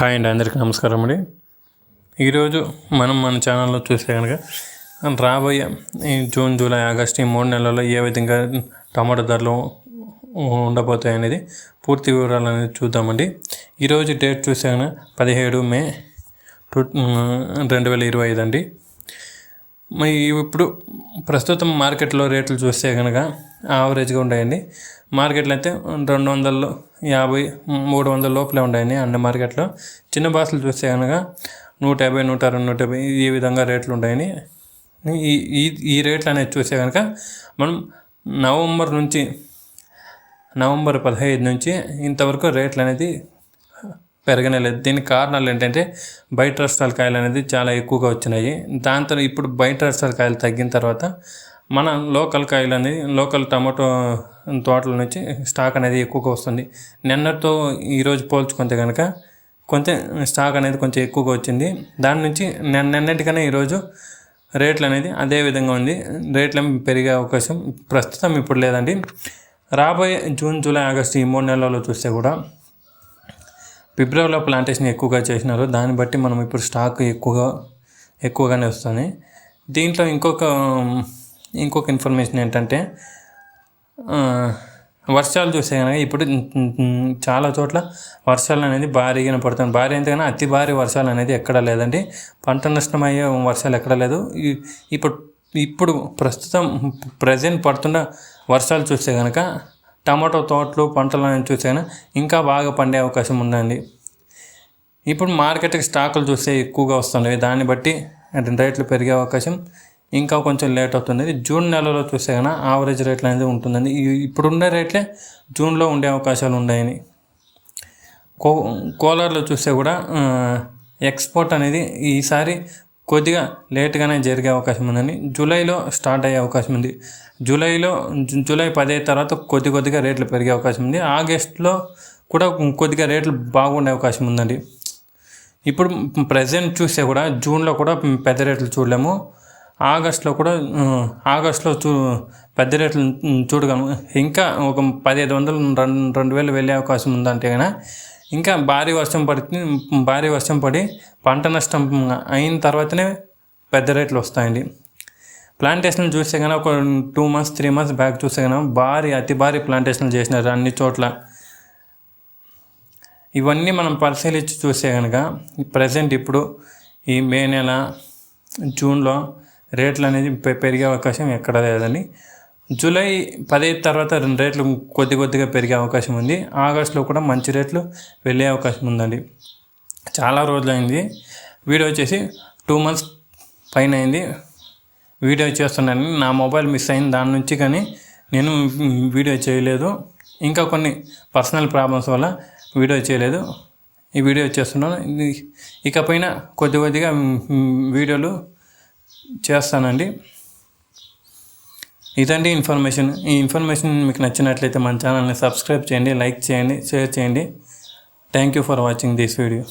Hi అండి అందరికీ నమస్కారం అండి. ఈరోజు మనం మన ఛానల్లో చూస్తే కనుక రాబోయే ఈ జూన్ జూలై ఆగస్ట్ ఈ మూడు నెలల్లో ఏ విధంగా టమాటో ధరలు ఉండబోతాయి అనేది పూర్తి వివరాలు అనేది చూద్దామండి. ఈరోజు డేట్ చూస్తే కనుక పదిహేడు మే టూ రెండు వేల ఇరవై ఐదు అండి. మరి ఇప్పుడు ప్రస్తుతం మార్కెట్లో రేట్లు చూస్తే కనుక యావరేజ్గా ఉన్నాయండి మార్కెట్లో అయితే రెండు వందలు యాభై మూడు వందల లోపలే ఉన్నాయండి అన్ని మార్కెట్లో చిన్న బాసులు చూస్తే కనుక నూట యాభై నూట అరవై నూట యాభై ఈ విధంగా రేట్లు ఉంటాయని ఈ ఈ ఈ రేట్లు అనేది చూస్తే కనుక మనం నవంబర్ నుంచి నవంబర్ పదహైదు నుంచి ఇంతవరకు రేట్లు అనేది పెరగనే లేదు. దీనికి కారణాలు ఏంటంటే బయట రాష్ట్రాల కాయలు అనేది చాలా ఎక్కువగా వచ్చినాయి. దాంతో ఇప్పుడు బయట రాష్ట్రాల కాయలు తగ్గిన తర్వాత మన లోకల్ కాయలు అనేది లోకల్ టమాటో తోటల నుంచి స్టాక్ అనేది ఎక్కువగా వస్తుంది. నిన్నటితో ఈరోజు పోల్చుకుంటే కనుక కొంచెం స్టాక్ అనేది కొంచెం ఎక్కువగా వచ్చింది. దాని నుంచి నిన్నటికనే ఈరోజు రేట్లు అనేది అదే విధంగా ఉంది. రేట్లు పెరిగే అవకాశం ప్రస్తుతం ఇప్పుడు లేదండి. రాబోయే జూన్ జూలై ఆగస్టు ఈ మూడు నెలల్లో చూస్తే కూడా ఫిబ్రవరిలో ప్లాంటేషన్ ఎక్కువగా చేసినారు. దాన్ని బట్టి మనం ఇప్పుడు స్టాక్ ఎక్కువగా ఎక్కువగానే వస్తుంది. దీంట్లో ఇంకొక ఇంకొక ఇన్ఫర్మేషన్ ఏంటంటే వర్షాలు చూస్తే కనుక ఇప్పుడు చాలా చోట్ల వర్షాలు అనేది భారీగా పడుతుంది భారీ ఎంతగానో అతి భారీ వర్షాలు అనేది ఎక్కడ లేదండి. పంట నష్టం అయ్యే వర్షాలు ఎక్కడ లేదు. ఇప్పుడు ఇప్పుడు ప్రస్తుతం ప్రజెంట్ పడుతున్న వర్షాలు చూస్తే కనుక టమాటో తోటలు పంటలు అనేది చూస్తే కనుక ఇంకా బాగా పండే అవకాశం ఉందండి. ఇప్పుడు మార్కెట్కి స్టాకులు చూస్తే ఎక్కువగా వస్తున్నాయి. దాన్ని బట్టి రేట్లు పెరిగే అవకాశం ఇంకా కొంచెం లేట్ అవుతుంది జూన్ నెలలో చూస్తే కన్నా ఆవరేజ్ రేట్లు అనేది ఉంటుందండి. ఇప్పుడున్న రేట్లే జూన్లో ఉండే అవకాశాలు ఉన్నాయని. కో కోలార్లో చూస్తే కూడా ఎక్స్పోర్ట్ అనేది ఈసారి కొద్దిగా లేట్గానే జరిగే అవకాశం ఉందని జూలైలో స్టార్ట్ అయ్యే అవకాశం ఉంది. జూలైలో జూలై పదే తర్వాత కొద్ది కొద్దిగా రేట్లు పెరిగే అవకాశం ఉంది. ఆగస్ట్లో కూడా కొద్దిగా రేట్లు బాగుండే అవకాశం ఉందండి. ఇప్పుడు ప్రజెంట్ చూస్తే కూడా జూన్లో కూడా పెద్ద రేట్లు చూడలేము. ఆగస్ట్లో కూడా ఆగస్ట్లో చూ పెద్ద రేట్లు చూడగలము ఇంకా ఒక పదిహేను వందలు రెండు రెండు వేలు వెళ్ళే అవకాశం ఉందంటే కనుక ఇంకా భారీ వర్షం పడుతుంది భారీ వర్షం పడి పంట నష్టం అయిన తర్వాతనే పెద్ద రేట్లు వస్తాయండి. ప్లాంటేషన్లు చూస్తే కనుక ఒక two months three months back చూస్తే కనుక భారీ అతి భారీ ప్లాంటేషన్లు చేసినారు అన్ని చోట్ల. ఇవన్నీ మనం పరిశీలించి చూస్తే కనుక ప్రజెంట్ ఇప్పుడు ఈ మే నెల జూన్లో రేట్లు అనేది పెరిగే అవకాశం ఎక్కడ లేదండి. జూలై పదిహేను తర్వాత రేట్లు కొద్ది కొద్దిగా పెరిగే అవకాశం ఉంది. ఆగస్టులో కూడా మంచి రేట్లు వెళ్ళే అవకాశం ఉందండి. చాలా రోజులైంది. వీడియో వచ్చేసి టూ మంత్స్ పైన అయింది. వీడియో చేస్తున్నాను నా మొబైల్ మిస్ అయింది. దాని నుంచి కానీ నేను వీడియో చేయలేదు. ఇంకా కొన్ని పర్సనల్ ప్రాబ్లమ్స్ వల్ల వీడియో చేయలేదు. ఈ వీడియో చేస్తున్నాను. ఇకపైన కొద్ది కొద్దిగా వీడియోలు చేస్తానండి. ఇదండి ఇన్ఫర్మేషన్. ఈ ఇన్ఫర్మేషన్ మీకు నచ్చినట్లయితే మన ఛానల్ని సబ్స్క్రైబ్ చేయండి లైక్ చేయండి షేర్ చేయండి. Thank you for watching this video.